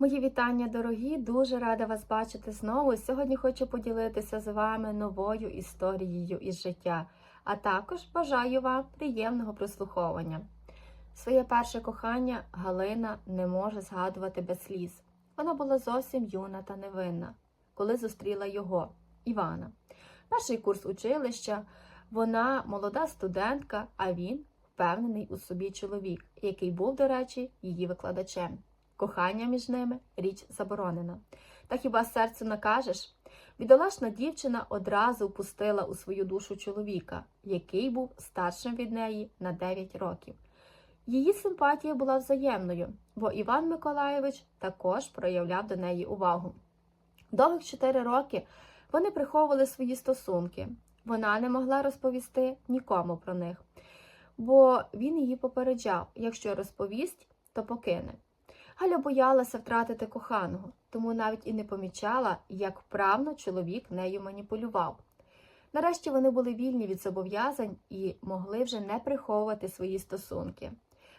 Мої вітання, дорогі! Дуже рада вас бачити знову. Сьогодні хочу поділитися з вами новою історією із життя, а також бажаю вам приємного прослуховування. Своє перше кохання Галина не може згадувати без сліз. Вона була зовсім юна та невинна, коли зустріла його, Івана. Перший курс училища, вона молода студентка, а він впевнений у собі чоловік, який був, до речі, її викладачем. Кохання між ними річ заборонена. Та хіба серцю накажеш? Бідолашна дівчина одразу впустила у свою душу чоловіка, який був старшим від неї на 9 років. Її симпатія була взаємною, бо Іван Миколайович також проявляв до неї увагу. Довгих 4 роки вони приховували свої стосунки. Вона не могла розповісти нікому про них, бо він її попереджав, якщо розповість, то покине. Галя боялася втратити коханого, тому навіть і не помічала, як вправно чоловік нею маніпулював. Нарешті вони були вільні від зобов'язань і могли вже не приховувати свої стосунки.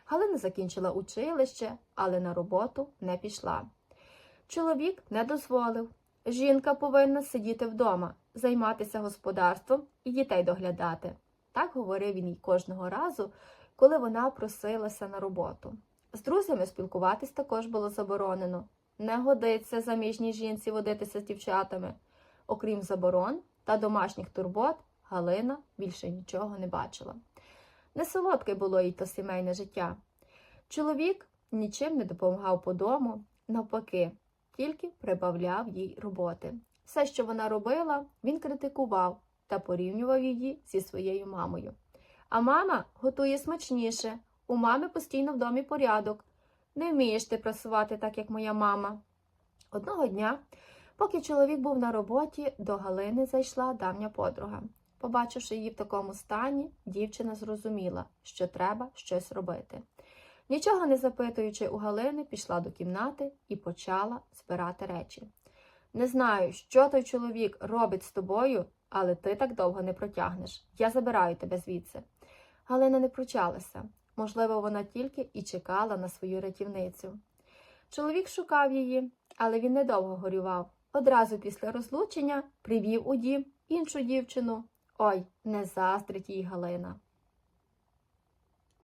Галина закінчила училище, але на роботу не пішла. Чоловік не дозволив. Жінка повинна сидіти вдома, займатися господарством і дітей доглядати. Так говорив він їй кожного разу, коли вона просилася на роботу. З друзями спілкуватись також було заборонено. Не годиться заміжній жінці водитися з дівчатами. Окрім заборон та домашніх турбот, Галина більше нічого не бачила. Не солодке було їй то сімейне життя. Чоловік нічим не допомагав по дому, навпаки, тільки прибавляв їй роботи. Все, що вона робила, він критикував та порівнював її зі своєю мамою. А мама готує смачніше. У мами постійно в домі порядок. Не вмієш ти працювати так, як моя мама. Одного дня, поки чоловік був на роботі, до Галини зайшла давня подруга. Побачивши її в такому стані, дівчина зрозуміла, що треба щось робити. Нічого не запитуючи у Галини, пішла до кімнати і почала збирати речі. Не знаю, що той чоловік робить з тобою, але ти так довго не протягнеш. Я забираю тебе звідси. Галина не пручалася. Можливо, вона тільки і чекала на свою рятівницю. Чоловік шукав її, але він недовго горював. Одразу після розлучення привів у дім іншу дівчину. Ой, не заздрить їй Галина.